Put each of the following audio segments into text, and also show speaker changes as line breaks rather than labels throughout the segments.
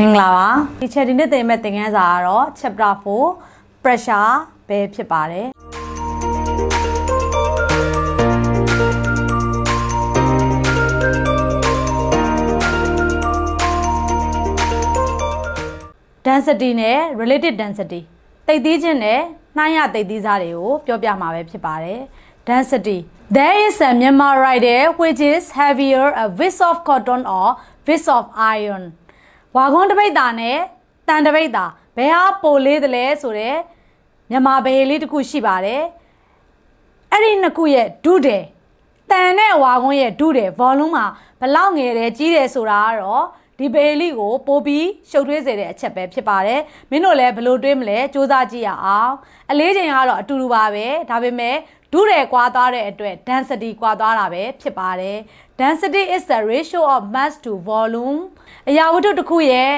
မင်္ဂလာပါဒီ chat ဒီနေ့သင်မဲ့သင်ခန်းစာကတော့ chapter 4 pressure ပဲဖြစ်ပါတယ်။ density နဲ့ related density တိတ်သီးခြင်းနဲ့နှိုင်းရတိတ်သီးစားတွေကိုပြောပြမှာပဲဖြစ်ပါတယ်။ density There is a Myanmar rider which is heavier a piece of cotton or piece of iron ဝါခွန်းတစ်ပိတ်တာနဲ့တန်တစ်ပိတ်တာဘယ်ဟာပိုလေးတယ်လဲဆိုတော့မြန်မာဘယ်လေးတစ်ခုရှိပါတယ်အဲ့ဒီနှစ်ခုရဲ့ဒုတယ်တန်နဲ့ဝါခွန်းရဲ့ဒုတယ် volume မှာဘလောက်ငယ်တယ်ကြီးတယ်ဆိုတာကတော့ဒီဘေလီကိုပို့ပြီးရှုပ်ထွေးစေတဲ့အချက်ပဲဖြစ်ပါတယ်မင်းတို့လည်းဘလို့တွေးမလဲစူးစမ်းကြည့်ရအောင်အလေးချိန်ကတော့အတူတူပါပဲဒါပေမဲ့ဒုတယ်ကွာသွားတဲ့အတွက် density ကွာသွားတာပဲဖြစ်ပါတယ် density is the ratio of mass to volume အရာဝတ္ထုတစ်ခုရဲ့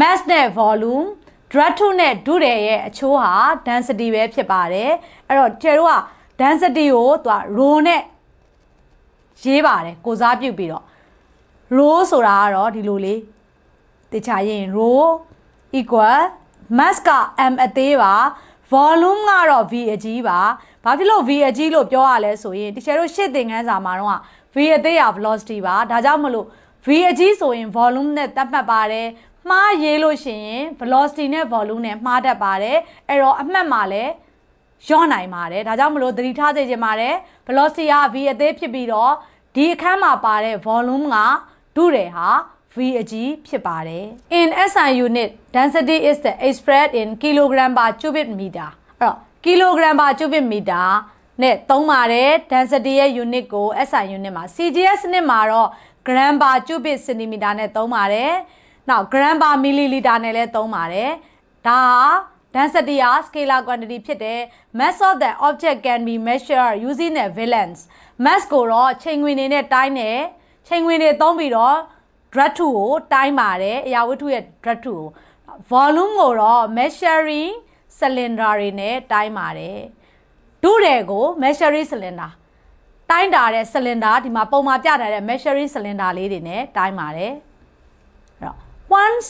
mass နဲ့ volume ဓာတ်ထုနဲ့ဒုတယ်ရဲ့အချိုးဟာ density ပဲဖြစ်ပါတယ်အဲ့တော့ကျတို့က density ကိုသူက rho နဲ့ရေးပါတယ်ကိုစားပြုတ်ပြီးတော့ rho ဆိုတာကတော့ဒီလိုလေးတခြားရင် rho equal mass က m အသေးပါ volume ကတော့ v အကြီးပါဘာဖြစ်လို့ v အကြီးလို့ပြောရလဲဆိုရင်တချို့တို့ရှစ်သင်ခန်းစာမှာတော့ v အသေးရ velocity ပါဒါကြောင့်မလို့ v အကြီးဆိုရင် volume နဲ့သတ်မှတ်ပါတယ်မှားရေးလို့ရှိရင် velocity နဲ့ volume နဲ့မှားတတ်ပါတယ်အဲ့တော့အမှတ်မှာလည်းရော့နိုင်ပါတယ်ဒါကြောင့်မလို့သတိထားစေချင်ပါတယ် velocity က v အသေးဖြစ်ပြီးတော့ဒီအခန်းမှာပါတဲ့ volume ကဒုတယ်ဟာ v အကြီးဖြစ်ပါတယ် in SI unit density is the expressed in kilogram per cubic meter အဲ့တော့ kilogram per cubic meter နဲ့သုံးပါတယ် density ရဲ့ unit ကို SI unit မှာ CGS စနစ်မှာတော့ gram per cubic centimeter နဲ့သုံးပါတယ်နောက် gram per milliliter နဲ့လည်းသုံးပါတယ်ဒါဟာ density ဟာ scalar quantity ဖြစ်တယ် mass of the object can be measured using the valence mass ကိုတော့ချိန်ခွင်နေနဲ့တိုင်းတယ်ချိန်ခွင်တွေသုံးပြီးတော့ drug 2ကိုတိုင်းပါတယ်အရာဝတ္ထုရဲ့ drug 2ကို volume ကိုတော့ measuring cylinder တွေနဲ့တိုင်းပါတယ် ဒုတွေကို measuring cylinder တိုင်းတာတဲ့ cylinder ဒီမှာပုံမှာပြထားတဲ့ measuring cylinder လေးတွေနဲ့တိုင်းပါတယ်အဲ့တော့ once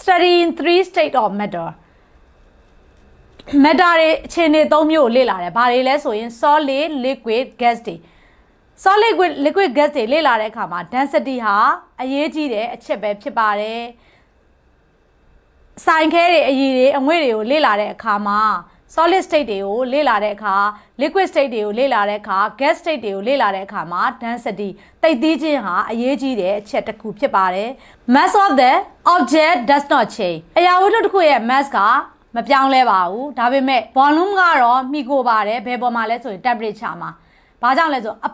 study in three state of matter matter တွေအခြေအနေ၃မျိုးကိုလေ့လာတယ်ဘာတွေလဲဆိုရင် solid liquid gas တွေ solid liquid liquid gas တွေလေ့လာတဲ့အခါမှာ density ဟာအရေးကြီးတဲ့အချက်ပဲဖြစ်ပါတယ်ဆိုင်ခဲတွေအရည်တွေအငွေ့တွေကိုလေ့လာတဲ့အခါမှာ solid state တွေကိုလေ့လာတဲ့အခါ liquid state တွေကိုလေ့လာတဲ့အခါ gas state တွေကိုလေ့လာတဲ့အခါမှာ density တိတ်သီးခြင်းဟာအရေးကြီးတဲ့အချက်တစ်ခုဖြစ်ပါတယ် mass of the object does not change အရာဝတ္ထုတစ်ခုရဲ့ mass ကမပြောင်းလဲပါဘူးဒါပေမဲ့ volume ကတော့မှီကိုပါတယ်ဘယ်ပေါ်မှာလဲဆိုရင် temperature မှာဘာကြောင့်လဲဆိုအ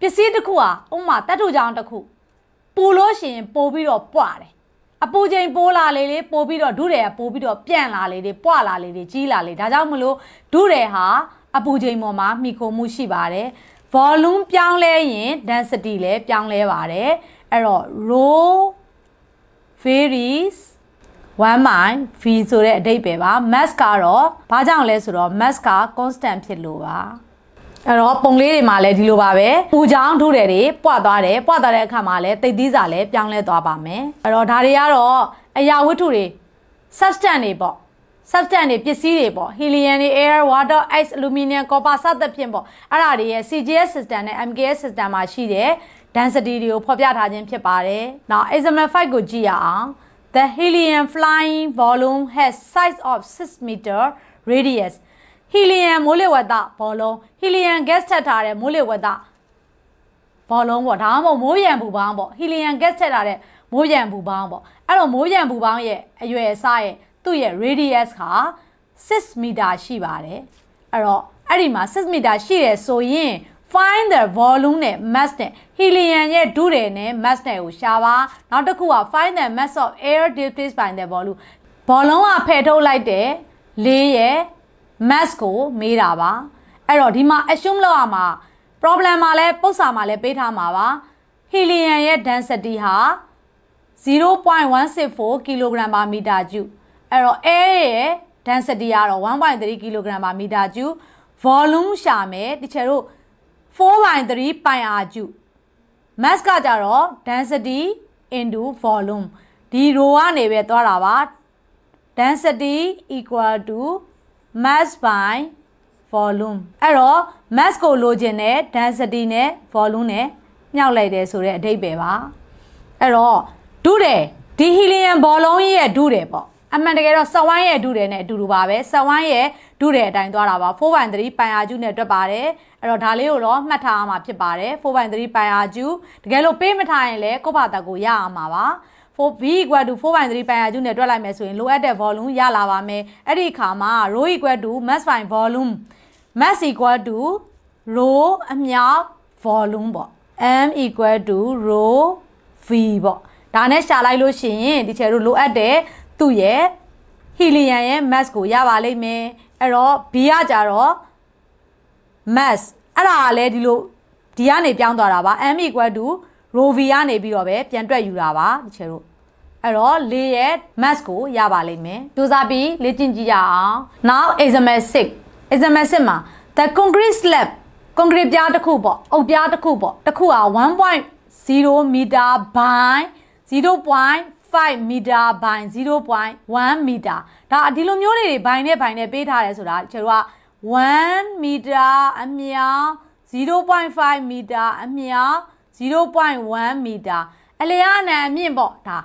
ပစ္စည်းတစ်ခုဟာဥပမာတတ်ထုကြောင်တစ်ခုပူလို့ရှိရင်ပို့ပြီးတော့ပွားတယ် အပူချိန်ပိုးလာလေလေပို့ပြီးတော့ဒုတယ်ကပို့ပြီးတော့ပြန့်လာလေလေပွားလာလေလေကြီးလာလေဒါကြောင့်မလို့ဒုတယ်ဟာအပူချိန်ပေါ်မှာမှီခိုမှုရှိပါတယ် volume ပြောင်းလဲရင် density လည်းပြောင်းလဲပါတယ်အဲ့တော့ rho varies 1 by v ဆိုတဲ့အဓိပ္ပာယ်ပါ mass ကတော့ဘာကြောင့်လဲဆိုတော့ mass က constant ဖြစ်လို့ပါ အဲ့တော့ပုံလေးတွေမှာလည်းဒီလိုပါပဲပူချောင်းထုတယ်တွေပွားသွားတယ်ပွားသွားတဲ့အခါမှာလည်းတိတ်သီးစာလည်းပြောင်းလဲသွားပါမယ်အဲ့တော့ဒါတွေကတော့အရာဝတ္ထုတွေ substance တွေပေါ့ substance တွေပစ္စည်းတွေပေါ့ helium တွေ air water ice aluminum copper စသဖြင့်ပေါ့အဲ့ဒါတွေရဲ့ CGS system နဲ့ MKS system မှာရှိတဲ့ density တွေကိုဖော်ပြထားခြင်းဖြစ်ပါတယ်နောက် example 5ကိုကြည့်ရအောင် The helium flying volume has size of 6 meter radius helium မိုးလေဝသဘောလုံး helium gas ထပ်ထားတဲ့မိုးလေဝသဘောလုံးပေါ့ဒါမှမဟုတ်မိုးရံပူပေါင်းပေါ့ helium gas ထပ်ထားတဲ့မိုးရံပူပေါင်းပေါ့အဲ့တော့မိုးရံပူပေါင်းရဲ့အရွယ်အစားရဲ့သူ့ရဲ့ radius က6 meter ရှိပါတယ်အဲ့တော့အဲ့ဒီမှာ6 meter ရှိတယ်ဆိုရင် find the volume နဲ့ mass နဲ့ helium ရဲ့ဒုတယ်နဲ့ mass နဲ့ကိုရှာပါနောက်တစ်ခုက find the mass of air displaced by the volume ဘောလုံးကဖယ်ထုတ်လိုက်တဲ့လေးရဲ့ mass ကိုမေးတာပါအဲ့တော့ဒီမှာ assume လုပ်ရမှာ problem မှာလဲပု္ပ္ပာမှာလဲပေးထားမှာပါ helium ရဲ့ density ဟာ0.164 kg per meter cube အဲ့တော့ air ရဲ့ density ကတော့1.3 kg per meter cube volume ရှာမယ်တချို့တို့4/3 pi r cube mass ကကြတော့ density into volume ဒီ row ကနေပဲသွားတာပါ density equal to mass by volume အဲ့တော့ mass ကိုလိုချင်တဲ့ density နဲ့ volume နဲ့မြှောက်လိုက်တယ်ဆိုတဲ့အဓိပ္ပာယ်ပါအဲ့တော့ဒုတယ်ဒီ helium ဘောလုံးကြီးရဲ့ဒုတယ်ပေါ့အမှန်တကယ်တော့စက်ဝိုင်းရဲ့ဒုတယ်နဲ့အတူတူပါပဲစက်ဝိုင်းရဲ့ဒုတယ်အတိုင်းသွားတာပါ4.3ပိုင်အာကျူနဲ့တွက်ပါတယ်အဲ့တော့ဒါလေးကိုတော့မှတ်ထားရမှာဖြစ်ပါတယ်4.3ပိုင်အာကျူတကယ်လို့ပေးမထားရင်လည်းကိုယ့်ဘာသာကိုရအောင်ပါပါ 4 v equal to 4.3ပိုင်အာကျူနဲ့တွက်လိုက်မယ်ဆိုရင်လိုအပ်တဲ့ volume ရလာပါမယ်အဲ့ဒီအခါမှာ rho equal to mass by volume mass equal to rho အမြောက် volume ပေါ့ m equal to rho v ပေါ့ဒါနဲ့ရှာလိုက်လို့ရှိရင်ဒီချေတို့လိုအပ်တဲ့သူ့ရဲ့ helium ရဲ့ mass ကိုရပါလိမ့်မယ်အဲ့တော့ b ကကြတော့ mass အဲ့ဒါကလည်းဒီလိုဒီကနေပြောင်းသွားတာပါ m equal to rho v ကနေပြီးတော့ပဲပြန်တွက်ယူတာပါဒီချေတို့ အဲ့တော့လေရဲ့ mass ကိုရပါလိမ့်မယ်စူးစမ်းပြီးလေ့ကျင့်ကြည့်ကြအောင် now example 6 example 6မှာ the concrete slab concrete ပြားတစ်ခုပေါ့အုတ်ပြားတစ်ခုပေါ့တစ်ခုက1.0 meter by 0.5 meter by 0.1 meter ဒါဒီလိုမျိုးတွေဘိုင်နဲ့ဘိုင်နဲ့ပေးထားတယ်ဆိုတာကျွန်တော်က1 meter အမြောက်0.5 meter အမြောက်0.1 meter အလျားအနံအမြင့်ပေါ့ဒါ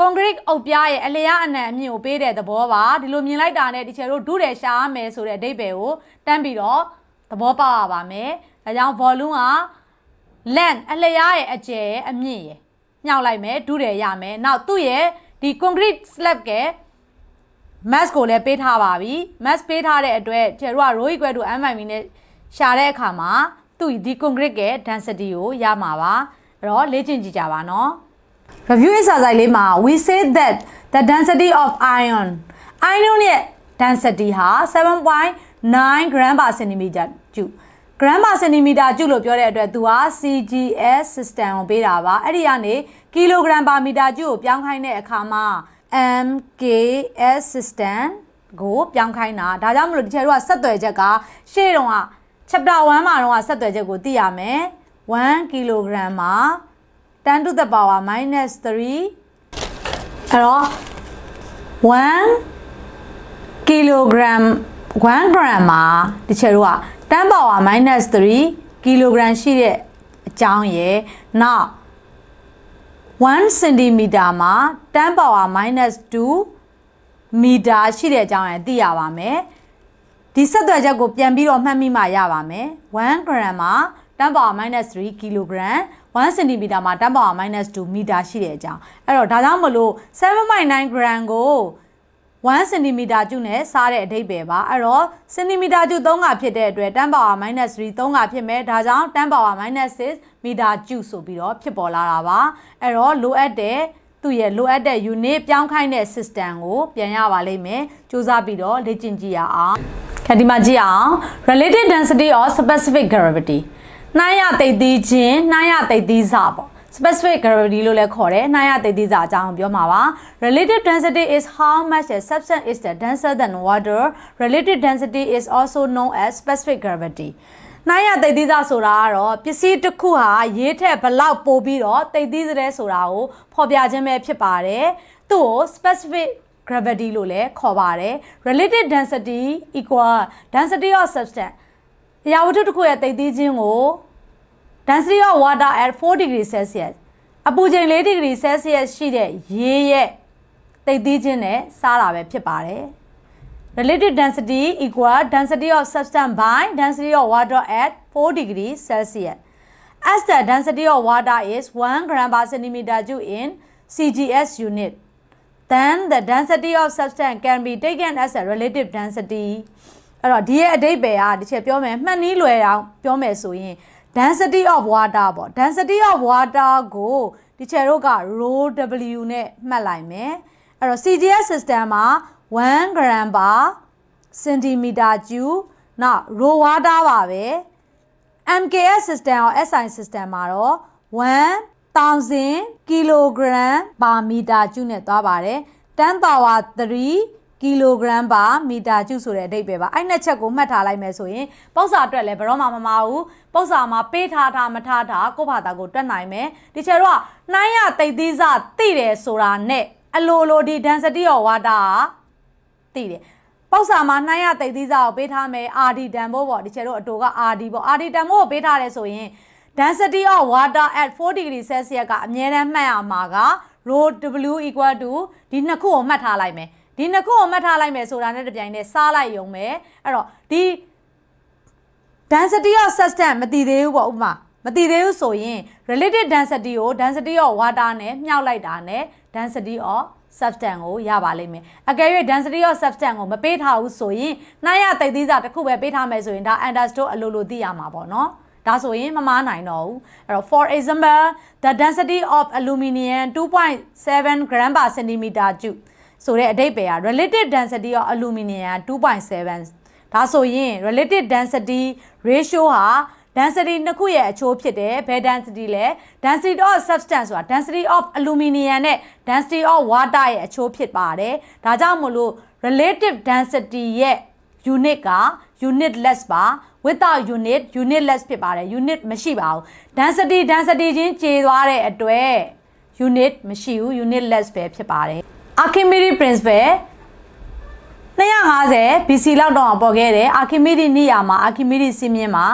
concrete အုတ်ပြားရဲ့အလျားအနံအမြင့်ကိုပေးတဲ့သဘောပါဒီလိုမြင်လိုက်တာနဲ့ဒီချေတို့ဒုတယ်ရှာရမယ်ဆိုတဲ့အဓိပ္ပာယ်ကိုတန်းပြီးတော့သဘောပေါက်ရပါမယ်ဒါကြောင့် volume က length အလျားရဲ့အကျယ်ရဲ့အမြင့်ရဲ့ညှောက်လိုက်မယ်ဒုတယ်ရမယ်နောက်သူ့ရဲ့ဒီ concrete slab က mass ကိုလည်းပေးထားပါပြီ mass ပေးထားတဲ့အတွက်ကျတို့က rho equal to m by m နဲ့ရှာတဲ့အခါမှာသူ့ဒီ concrete ရဲ့ density ကိုရမှာပါအဲ့တော့လေ့ကျင့်ကြည့်ကြပါနော် review exercise လေးမှာ we say that the density of iron iron ရဲ့ density ဟာ7.9 gram per centimeter ကျူ gram per centimeter ကျူလို့ပြောတဲ့အတွက်သူက CGS system ကိုပေးတာပါအဲ့ဒီကနေ kilogram per meter ကျူကိုပြောင်းခိုင်းတဲ့အခါမှာ MKS system ကိုပြောင်းခိုင်းတာဒါကြောင့်မလို့ဒီချေတို့ကဆက်သွယ်ချက်ကရှေ့တုန်းက chapter 1မှာတော့ဆက်သွယ်ချက်ကိုသိရမယ်1 kg မှာ 10 to the power minus 3အဲ့တော့1 kilogram 1 gram မှာဒီချေတို့က10 power minus 3 kilogram ရှိတဲ့အကြောင်းရယ်နောက်1 centimeter မှာ10 power minus 2 meter ရှိတဲ့အကြောင်းရယ်သိရပါမယ်ဒီဆက်သွယ်ချက်ကိုပြန်ပြီးတော့မှတ်မိမှရပါမယ်1 gram မှာ10 power minus 3 kilogram 1 cm မှာ10 power minus 2 meter ရှိတဲ့အကြောင်းအဲ့တော့ဒါကြောင့်မလို့7.9 gram ကို1 cm ကျုနဲ့စားတဲ့အဓိပ္ပာယ်ပါအဲ့တော့ cm ကျု3ကဖြစ်တဲ့အတွက်10 power minus 3 3ကဖြစ်မယ်ဒါကြောင့်10 power minus 6 meter ကျုဆိုပြီးတော့ဖြစ်ပေါ်လာတာပါအဲ့တော့လိုအပ်တဲ့သူ့ရဲ့လိုအပ်တဲ့ unit ပြောင်းခိုင်းတဲ့ system ကိုပြန်ရပါလိမ့်မယ်စူးစမ်းပြီးတော့လေ့ကျင့်ကြည့်ရအောင်ခင်ဒီမှာကြည့်အောင် relative density of specific gravity နှိုင်းရသိသိချင်းနှိုင်းရသိသိစပေါ့ specific gravity လို့လည်းခေါ်တယ်နှိုင်းရသိသိစအကြောင်းပြောမှာပါ relative density is how much a substance is the denser than water relative density is also known as specific gravity နှိုင်းရသိသိစဆိုတာကတော့ပစ္စည်းတစ်ခုဟာရေးထက်ဘလောက်ပိုပြီးတော့သိသိစတဲ့ဆိုတာကိုဖော်ပြခြင်းပဲဖြစ်ပါတယ်သူ့ကို specific gravity လို့လည်းခေါ်ပါတယ် relative density equal density of substance အရာဝတ္ထုတစ်ခုရဲ့သိသိချင်းကို density of water at 4 degree celsius အပူချိန်4 degree celsius ရှိတဲ့ရေရဲ့သိသိချင်းနဲ့စားတာပဲဖြစ်ပါတယ် relative density equal density of substance by density of water at 4 degree celsius as the density of water is 1 gram per centimeter cube in cgs unit then the density of substance can be taken as a relative density အဲ့တော့ဒီရဲ့အဓိပ္ပာယ်ကဒီချက်ပြောမယ်မှတ်နည်းလွယ်အောင်ပြောမယ်ဆိုရင် density of water ပေါ့ density of water ကိုဒီချက်တို့က rho w နဲ့မှတ်လိုက်မယ်အဲ့တော့ CGS system မှာ1 gram per centimeter cube နောက် rho water ပါပဲ MKS system ရော SI system မှာတော့1000 kg per meter cube နဲ့သွားပါတယ်10 power 3 kilogram per meter cube ဆိုတဲ့အဓိပ္ပာယ်ပါအဲ့နှစ်ချက်ကိုမှတ်ထားလိုက်မယ်ဆိုရင်ပု္ပ္ပစာအတွက်လည်းဘယ်တော့မှမမဘူးပု္ပ္ပစာမှာပေးထားထားမထားထားကိုယ့်ဘာသာကိုတွက်နိုင်မယ်ဒီချက်တော့နှိုင်းရတိတ်သီးစသိတယ်ဆိုတာနဲ့အလိုလိုဒီ density of water ကတည်တယ်ပေါက်စာမှာနှိုင်းရတိတ်သီးစာကိုပေးထားမယ် RD တန်ဖို့ပေါ့ဒီချေတို့အတူက RD ပေါ့ RD တန်ဖို့ကိုပေးထားတယ်ဆိုရင် density of water at 4 degree celsius ကအမြဲတမ်းမှတ်ရမှာက rho w equal to ဒီနှစ်ခုကိုမှတ်ထားလိုက်မယ် ဒီနှစ်ခုကိုမှတ်ထားလိုက်မယ်ဆိုတာနဲ့တပြိုင်တည်းစားလိုက်ရုံပဲအဲ့တော့ဒီ density of substance မတည်သေးဘူးပေါ့ဥပမာမတည်သေးဘူးဆိုရင် relative density ကို density of water နဲ့မြှောက်လိုက်တာနဲ့ density of substance ကိုရပါလိမ့်မယ်အကယ်၍ density of substance ကိုမပေးထားဘူးဆိုရင်နှိုင်းရတိတ်သီးစာတစ်ခုပဲပေးထားမယ်ဆိုရင်ဒါ understood အလိုလိုသိရမှာပေါ့နော်ဒါဆိုရင်မမားနိုင်တော့ဘူးအဲ့တော့ for example the density of aluminium 2.7 gram per centimeter cube ဆိုတဲ့အဓိပ္ပာယ်က relative density of aluminium 2.7ဒါဆိုရင် relative density ratio ဟာ density နှစ်ခုရဲ့အချိုးဖြစ်တယ်ဘယ် density လဲ density of substance ဆိုတာ density of aluminium နဲ့ density of water ရဲ့အချိုးဖြစ်ပါတယ်ဒါကြောင့်မို့လို့ relative density ရဲ့ unit က unitless ပါ without unit unitless ဖြစ်ပါတယ် unit မရှိပါဘူး density density ချင်းကျေသွားတဲ့အတွက် unit မရှိဘူး unitless ပဲဖြစ်ပါတယ် Archimedes principle 250 BC လောက်တော့ပေါ်ခဲ့တယ် Archimedes နေရာမှာ Archimedes စီးမြင်မှာ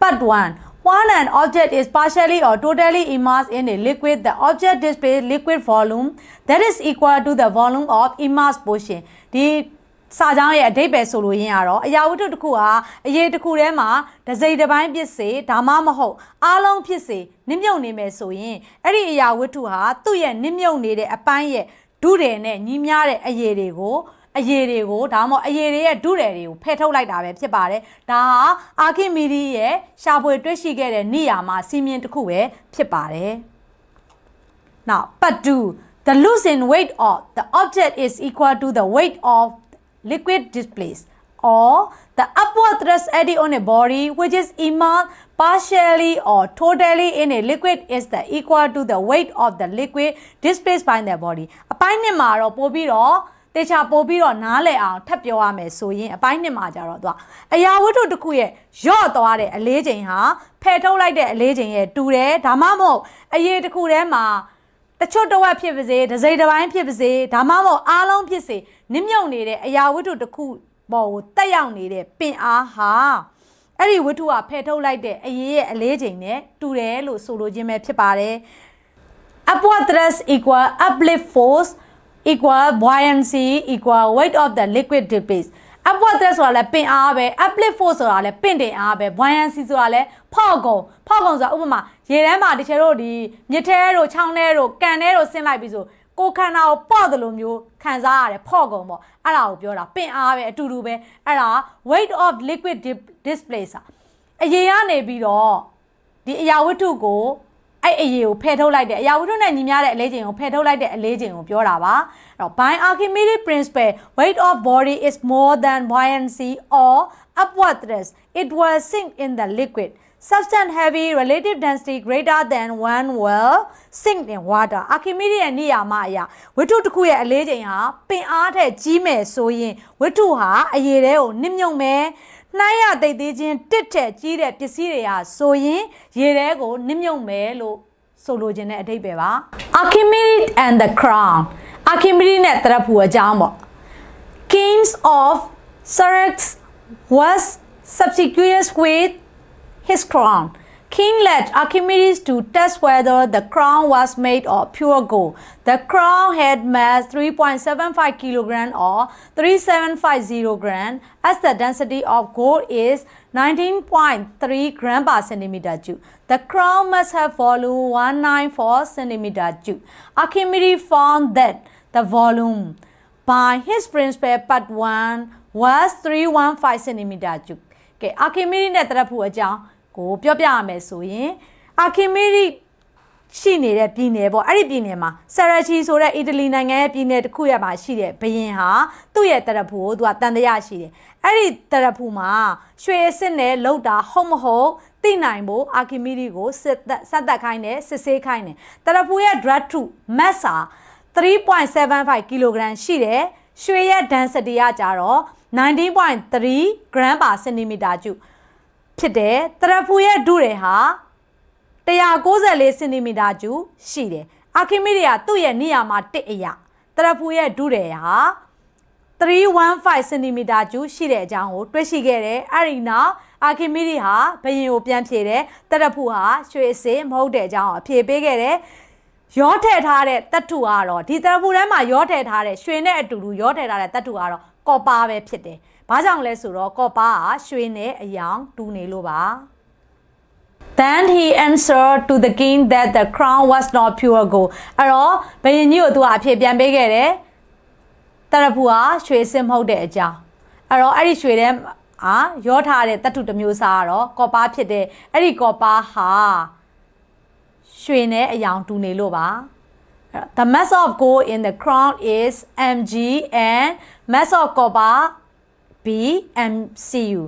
part 1 When an object is partially or totally immersed in a liquid, the object displays liquid volume that is equal to the volume of immersed portion. ဒီစာကြောင်းရဲ့အဓိပ္ပာယ်ဆိုလို့ရင်းကတော့အရာဝတ္ထုတစ်ခုဟာအရေးတစ်ခုထဲမှာတစ်စိတ်တစ်ပိုင်းဖြစ်စေဒါမှမဟုတ်အားလုံးဖြစ်စေနစ်မြုပ်နေမယ်ဆိုရင်အဲ့ဒီအရာဝတ္ထုဟာသူ့ရဲ့နစ်မြုပ်နေတဲ့အပိုင်းရဲ့ ဒုတယ်နဲ့ညီမျှတဲ့အရေးတွေကိုအရေးတွေကိုဒါမှမဟုတ်အရေးတွေရဲ့ဒုတယ်တွေကိုဖယ်ထုတ်လိုက်တာပဲဖြစ်ပါတယ်ဒါဟာအာခိမီဒီရဲ့ရှာဖွေတွေ့ရှိခဲ့တဲ့နေရာမှာစီမင်းတစ်ခုပဲဖြစ်ပါတယ် Now, part 2. The losing weight of the object is equal to the weight of liquid displaced or the upward thrust added on a body which is immersed partially or totally in a liquid is the equal to the weight of the liquid displaced by the body အပိုင်းနှစ်မှာတော့ပို့ပြီးတော့တေချာပို့ပြီးတော့နားလည်အောင်ထပ်ပြောရမယ်ဆိုရင်အပိုင်းနှစ်မှာကြတော့သူကအရာဝတ္ထုတစ်ခုရဲ့ရော့သွားတဲ့အလေးချိန်ဟာဖယ်ထုတ်လိုက်တဲ့အလေးချိန်ရဲ့တူတယ်ဒါမှမဟုတ်အရေးတစ်ခုထဲမှာတချို့တစ်ဝက်ဖြစ်ပါစေဒစိမ့်တစ်ပိုင်းဖြစ်ပါစေဒါမှမဟုတ်အားလုံးဖြစ်စေနစ်မြုပ်နေတဲ့အရာဝတ္ထုတစ်ခု ပေါ်ကိုတက်ရောက်နေတဲ့ပင်အားဟာအဲ့ဒီဝတ္ထုကဖယ်ထုတ်လိုက်တဲ့အရေးရဲ့အလေးချိန်နဲ့တူတယ်လို့ဆိုလိုခြင်းပဲဖြစ်ပါတယ် upward thrust equal uplift force equal buoyancy equal weight of the liquid displaced upward thrust ဆိုတာလည်းပင်အားပဲ uplift force ဆိုတာလည်းပင့်တင်အားပဲ buoyancy ဆိုတာလည်းဖောက်ကုန်ဖောက်ကုန်ဆိုတာဥပမာရေထဲမှာတချို့တို့ဒီမြစ်ထဲတို့ချောင်းထဲတို့ကန်ထဲတို့ဆင်းလိုက်ပြီးဆို ကိုယ်ခန္ဓာကိုပေါ့တယ်လို့မျိုးခံစားရတယ်ဖော့ကုန်ပေါ့အဲ့ဒါကိုပြောတာပင်အားပဲအတူတူပဲအဲ့ဒါ weight of liquid displace အရေကနေပြီးတော့ဒီအရာဝတ္ထုကိုအဲ့အရေကိုဖယ်ထုတ်လိုက်တယ်အရာဝတ္ထုနဲ့ညီမျှတဲ့အလေးချိန်ကိုဖယ်ထုတ်လိုက်တဲ့အလေးချိန်ကိုပြောတာပါအဲ့တော့ by Archimedes principle weight of body is more than buoyancy or upward thrust it will sink in the liquid substance heavy relative density greater than 1 will sink in water Archimedes ရဲ့နေရာမှာအရာဝတ္ထုတစ်ခုရဲ့အလေးချိန်ဟာပင်အားထက်ကြီးမယ်ဆိုရင်ဝတ္ထုဟာအရေထဲကိုနစ်မြုပ်မယ်နှိုင်းရသိသေးချင်းတစ်ထက်ကြီးတဲ့ပစ္စည်းတွေဟာဆိုရင်ရေထဲကိုနစ်မြုပ်မယ်လို့ဆိုလိုချင်တဲ့အဓိပ္ပာယ်ပါ Archimedes and the crown Archimedes နဲ့တရဖူအကြောင်းပေါ့ Kings of Syrax was subsequent with his crown. King led Archimedes to test whether the crown was made of pure gold. The crown had mass 3.75 kilogram or 3750 gram as the density of gold is 19.3 gram per centimeter cube. The crown must have volume 194 centimeter cube. Archimedes found that the volume by his principle part 1 was 315 centimeter cube. ကဲ Archimedes နဲ့တရဖူအကြောင်း ကိုပြောပြရမယ်ဆိုရင် Archimedes ရှိနေတဲ့ပြည်နယ်ပေါ့အဲ့ဒီပြည်နယ်မှာဆရာချီဆိုတဲ့အီတလီနိုင်ငံရဲ့ပြည်နယ်တစ်ခုရဲ့မှာရှိတဲ့ဘုရင်ဟာသူ့ရဲ့တရဖူကိုသူကတန်တရားရှိတယ်အဲ့ဒီတရဖူမှာရွှေအစ်စ်နဲ့လောက်တာဟုတ်မဟုတ်သိနိုင်ဖို့ Archimedes ကိုစစ်သက်ဆက်သက်ခိုင်းတယ်စစ်ဆေးခိုင်းတယ်တရဖူရဲ့ drug to mass ဟာ3.75 kg ရှိတယ်ရွှေရဲ့ density ကကြတော့19.3 gram per centimeter cube ဖြစ်တယ်တရဖူရဲ့ဒုတွေဟာ194စင်တီမီတာကျူရှိတယ်အာခိမီတွေကသူ့ရဲ့နေရာမှာတစ်အရာတရဖူရဲ့ဒုတယ်ဟာ315 cm ကျူရှိတဲ့အကြောင်းကိုတွေ့ရှိခဲ့တယ်အဲ့ဒီနောက်အာခိမီဒီဟာဘယင်ကိုပြန်ဖြေတယ်တရဖူဟာရွှေအစင်မဟုတ်တဲ့အကြောင်းကိုအဖြေပေးခဲ့တယ်ရောထည့်ထားတဲ့တတ်ထုကတော့ဒီတရဖူထဲမှာရောထည့်ထားတဲ့ရွှေနဲ့အတူတူရောထည့်ထားတဲ့တတ်ထုကတော့ကော်ပါပဲဖြစ်တယ်။ ဘာကြောင့်လဲဆိုတော့ကော်ပါကရွှေနဲ့အယောင်တူနေလို့ပါ။ Then he answered to the king that the crown was not pure gold အဲ့တော့ဘယင်ကြီးကိုသူကအဖြေပြန်ပေးခဲ့တယ်တရဖူဟာရွှေစင်မဟုတ်တဲ့အကြောင်းအဲ့တော့အဲ့ဒီရွှေထဲအာရောထားတဲ့တတ်ထုတစ်မျိုးစားကတော့ကော်ပါဖြစ်တဲ့အဲ့ဒီကော်ပါဟာရွှေနဲ့အယောင်တူနေလို့ပါအဲ့တော့ The mass of gold in the crown is mg and mass of copper B MCU.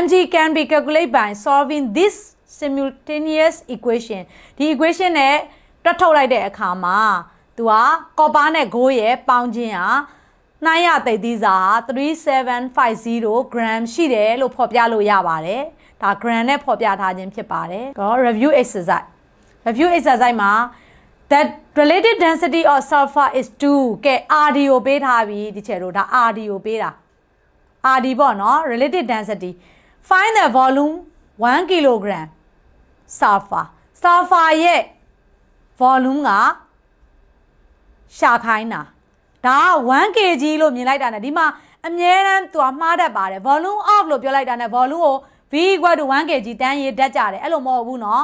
MG can be calculated by solving this simultaneous equation. ဒီ equation နဲ့တွက်ထုတ်လိုက်တဲ့အခါမှာသူက copper နဲ့ gold ရဲ့ပေါင်းခြင်းဟာနှိုင်းရသိပ်သီးစာ3750 gram ရှိတယ်လို့ဖော်ပြလို့ရပါတယ်။ဒါ gram နဲ့ဖော်ပြထားခြင်းဖြစ်ပါတယ်။တော့ review exercise review exercise မှာ that relative density of sulfur is 2ကဲ RD ကိုပေးထားပြီဒီချက်တို့ဒါ RD ကိုပေးတာ RD ပေါ့နော် relative density find the volume 1 kg sulfur sulfur ရဲ့ volume ကရှာခိုင်းတာဒါက1 kg လို့မြင်လိုက်တာ ਨੇ ဒီမှာအမြဲတမ်းသူကမှားတတ်ပါတယ် volume of လို့ပြောလိုက်တာ ਨੇ volume ကို v equal to 1 kg တန်းရေးတတ်ကြတယ်အဲ့လိုမဟုတ်ဘူးเนาะ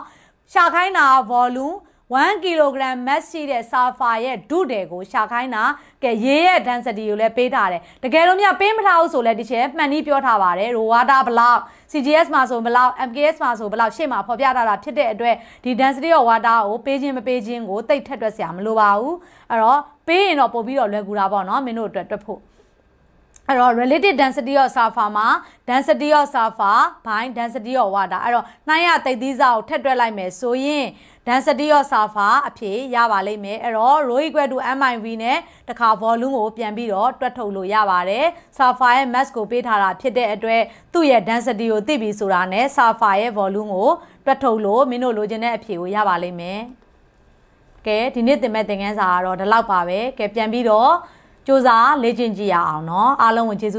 ရှာခိုင်းတာက volume 1 kg mass ရှိတဲ့ sulfur ရဲ့ဒုတယ်ကိုရှာခိုင်းတာကဲရေရဲ့ density ကိုလည်းပေးထားတယ်တကယ်လို့မြပေးမထားဘူးဆိုလဲဒီချက်မှန်ပြီးပြောထားပါတယ် raw water ဘလောက် CGS မှာဆိုဘလောက် MKS မှာဆိုဘလောက်ရှေ့မှာဖော်ပြထားတာဖြစ်တဲ့အတွက်ဒီ density of water ကိုပေးခြင်းမပေးခြင်းကိုတိတ်ထက်တွက်စရာမလိုပါဘူးအဲ့တော့ပေးရင်တော့ပို့ပြီးတော့လွယ်ကူတာပေါ့နော်မင်းတို့အတွက်တွက်ဖို့အဲ့တော့ relative density of sulfur မှာ density of sulfur by density of water အဲ့တော့နှိုင်းရတိတ်သီးစာကိုထက်တွက်လိုက်မယ်ဆိုရင် density of sulfur အဖြေရပါလိမ့်မယ်အဲ့တော့ rho equal to miv နဲ့တခါ volume ကိုပြန်ပြီးတော့တွက်ထုတ်လို့ရပါတယ် sulfur ရဲ့ mass ကိုပေးထားတာဖြစ်တဲ့အတွက်သူ့ရဲ့ density ကိုသိပြီဆိုတာနဲ့ sulfur ရဲ့ volume ကိုတွက်ထုတ်လို့မင်းတို့လိုချင်တဲ့အဖြေကိုရပါလိမ့်မယ်ကဲဒီနေ့သင်မဲ့သင်ခန်းစာကတော့ဒီလောက်ပါပဲကဲပြန်ပြီးတော့စူးစမ်းလေ့ကျင့်ကြည့်ရအောင်เนาะအားလုံးကိုကျေးဇူး